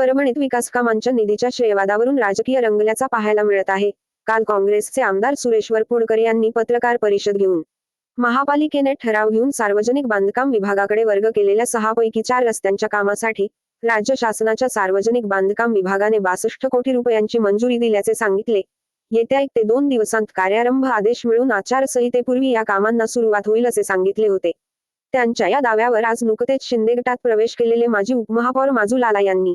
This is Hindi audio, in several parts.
परभणीत विकास कामांच्या निधीच्या श्रेयवादावरून राजकीय रंगल्याचा पाहायला मिळत आहे. काल काँग्रेसचे आमदार सुरेश्वर पुडकर यांनी पत्रकार परिषद घेऊन महापालिकेने ठराव घेऊन सार्वजनिक बांधकाम विभागाकडे वर्ग केलेल्या सहा पैकी चार रस्त्यांच्या कामासाठी राज्य शासनाच्या सार्वजनिक बांधकाम विभागाने बासष्ट कोटी रुपयांची मंजुरी दिल्याचे सांगितले. येत्या एक ते दोन दिवसांत कार्यारंभ आदेश मिळून आचारसंहितेपूर्वी या कामांना सुरुवात होईल असे सांगितले होते. त्यांच्या या दाव्यावर आज नुकतेच शिंदे गटात प्रवेश केलेले माजी उपमहापौर माजू लाला यांनी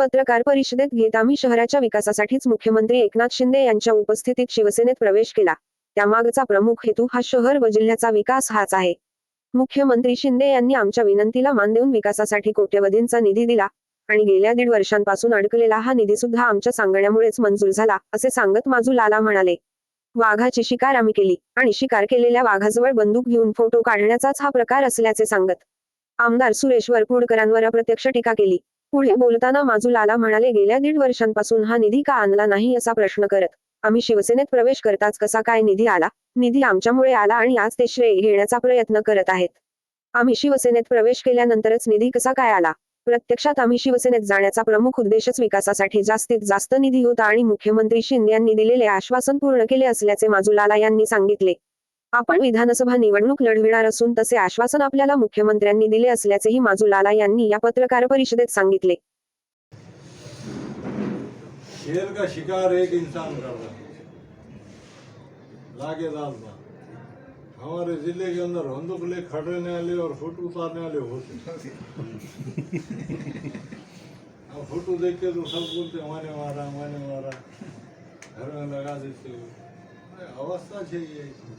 पत्रकार परिषदेत घेत आम्ही शहराच्या विकासासाठीच मुख्यमंत्री एकनाथ शिंदे यांच्या उपस्थितीत शिवसेनेत प्रवेश केला. त्यामागचा प्रमुख हेतू हा शहर व जिल्ह्याचा विकास हाच आहे. मुख्यमंत्री शिंदे यांनी आमच्या विनंतीला मान देऊन विकासासाठी कोट्यवधींचा निधी दिला आणि गेल्या दीड वर्षांपासून अडकलेला हा निधी सुद्धा आमच्या सांगण्यामुळेच मंजूर झाला असे सांगत माजू लाला म्हणाले. वाघाची शिकार आम्ही केली आणि शिकार केलेल्या वाघाजवळ बंदूक घेऊन फोटो काढण्याचाच हा प्रकार असल्याचे सांगत. आमदार सुरेश वरपुडकरांवर अप्रत्यक्ष टीका केली. पुढे बोलताना माजुलाला म्हणाले गेल्या दीड वर्षांपासून हा निधी का आणला नाही असा प्रश्न करत? आम्ही शिवसेनेत प्रवेश करताच कसा काय निधी आला? निधी आमच्यामुळे आला आणि आज ते श्रेय घेण्याचा प्रयत्न करत आहेत. आम्ही शिवसेनेत प्रवेश केल्यानंतरच निधी कसा काय आला? प्रत्यक्षात आम्ही शिवसेनेत जाण्याचा प्रमुख उद्देशच विकासासाठी जास्तीत जास्त निधी होता आणि मुख्यमंत्री शिंदे यांनी दिलेले आश्वासन पूर्ण केले असल्याचे माजुलाला यांनी सांगितले. आपण विधानसभा निवडणूक लढविणार असून तसे आश्वासन आपल्याला मुख्यमंत्र्यांनी दिले असल्याचेही माजूलाला यांनी या पत्रकार परिषदेत सांगितले. शेर का शिकार एक इंसान कर रहा है लागेदार था हमारे जिले के अंदर बंदूक ले खड़ने वाले और फोटो उतारने वाले होते. अब फोटो देख के तो सब बोलते हमारे मारा हमारे मारा घर में लगा देते हो. अवस्था चाहिए ऐसी।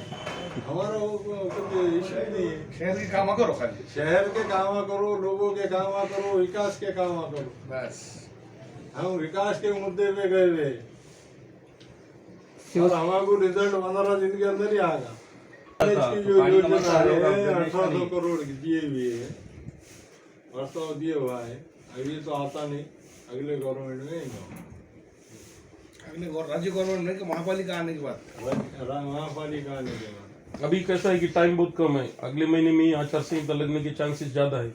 हमारा वो कोई इश्यू नहीं है शहर की कामा करो खाली शहर के काम करो लोगों के काम करो विकास के काम करो बस हम विकास के मुद्दे पे गए हुए और हमारे रिजल्ट पंद्रह दिन के अंदर ही आएगा इसकी जो योजना है अठारह सौ करोड़ की दिए हुए है प्रस्ताव दिए हुआ है अभी तो आता नहीं अगले गवर्नमेंट में ही अगले गौर- राज्य गवर्नमेंट ने कि महापालिका आने के बाद होगा। महापालिका आने के बाद अभी कैसा है कि टाइम बहुत कम है। अगले महीने में आचार संहिता लगने के चांसेस ज़्यादा है।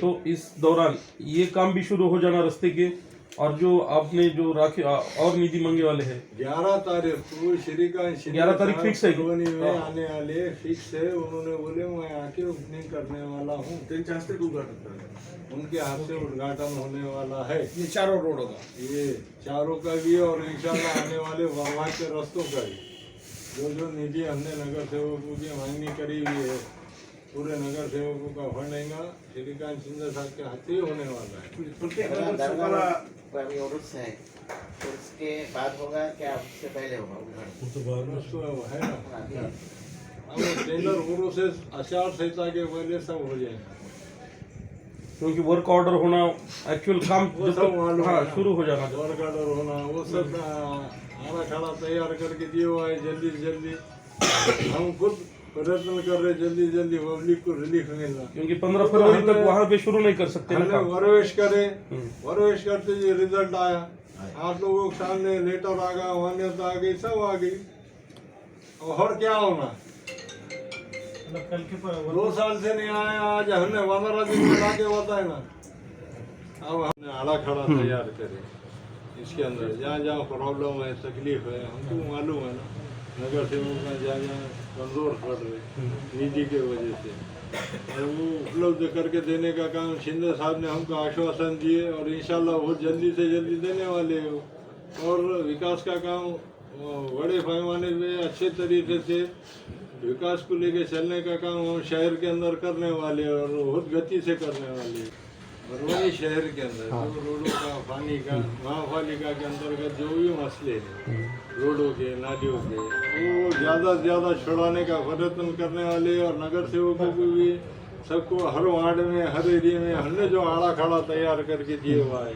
तो इस दौरान ये काम भी शुरू हो जाना रास्ते के। और जो आपने जो राखे और निधि मांगे वाले हैं। ग्यारह तारीख को श्रीकांत शिंदे 11 तारीख फिक्स है। में हाँ। आने वाले फिक्स है। उन्होंने बोले मैं आके ओपनिंग करने वाला हूँ। उनके हाथ से उद्घाटन होने वाला है। ये चारों रोड का। ये चारों का भी और इंशाल्लाह आने वाले वर्मा के रस्तों का भी। जो जो निधि हमने नगर सेवकों की मांगनी करी हुई है पूरे नगर सेवकों का फंड आएगा श्रीकांत शिंदे साहब के हाथ ही होने वाला है है तो उसके बाद होगा क्या उससे पहले होगा उद्घाटन उसको है ना टेंडर प्रोसेस आचार संहिता के पहले सब हो जाएगा क्योंकि वर्क ऑर्डर होना एक्चुअल काम वो जब तक हाँ शुरू हो जाना। वर्क ऑर्डर होना वो सब आना खाना तैयार करके दिए हुआ है जल्दी से जल्दी। हम खुद प्रयत्न कर रहे जल्दी जल्दी पब्लिक को रिलीफ मिलना क्योंकि पंद्रह फरवरी तक वहाँ पे शुरू नहीं कर सकते हमने प्रवेश करे। हम्म। प्रवेश करते ही रिज़ल्ट आया। आप लोगों के सामने लेटर आ गया मान्यता आ गई सब आ गई। और क्या होना? दो साल से नहीं आया आज हमने पंद्रह दिन में लाके बताए ना। अब हमने आड़ा खड़ा तैयार करे। इसके अंदर जहाँ जहाँ प्रॉब्लम है तकलीफ़ है हमको मालूम है ना। नगर सेवक में जहाँ जहाँ कमज़ोर पड़ रहे निधि के वजह से। और वो उपलब्ध करके देने का काम शिंदे साहब ने हमको आश्वासन दिए और इंशाल्लाह बहुत जल्दी से जल्दी देने वाले हो और विकास का काम बड़े पैमाने पे अच्छे तरीके से विकास को लेके चलने का काम हम शहर के अंदर करने वाले और बहुत गति से करने वाले हैं। और वही शहर के अंदर हाँ। जो रोडों का पानी का महापालिका के अंतर्गत जो भी मसले हैं रोडों के नालियों के वो ज़्यादा से ज़्यादा छुड़ाने का प्रयत्न करने वाले और नगर सेवकों को भी सबको हर वार्ड में हर एरिया में हमने जो आड़ा खड़ा तैयार करके दिए हुआ है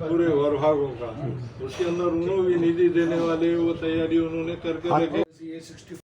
पूरे विभागों का उसके अंदर उन्होंने भी निधि देने वाले वो तैयारी उन्होंने करके रखी। ये सिक्सटी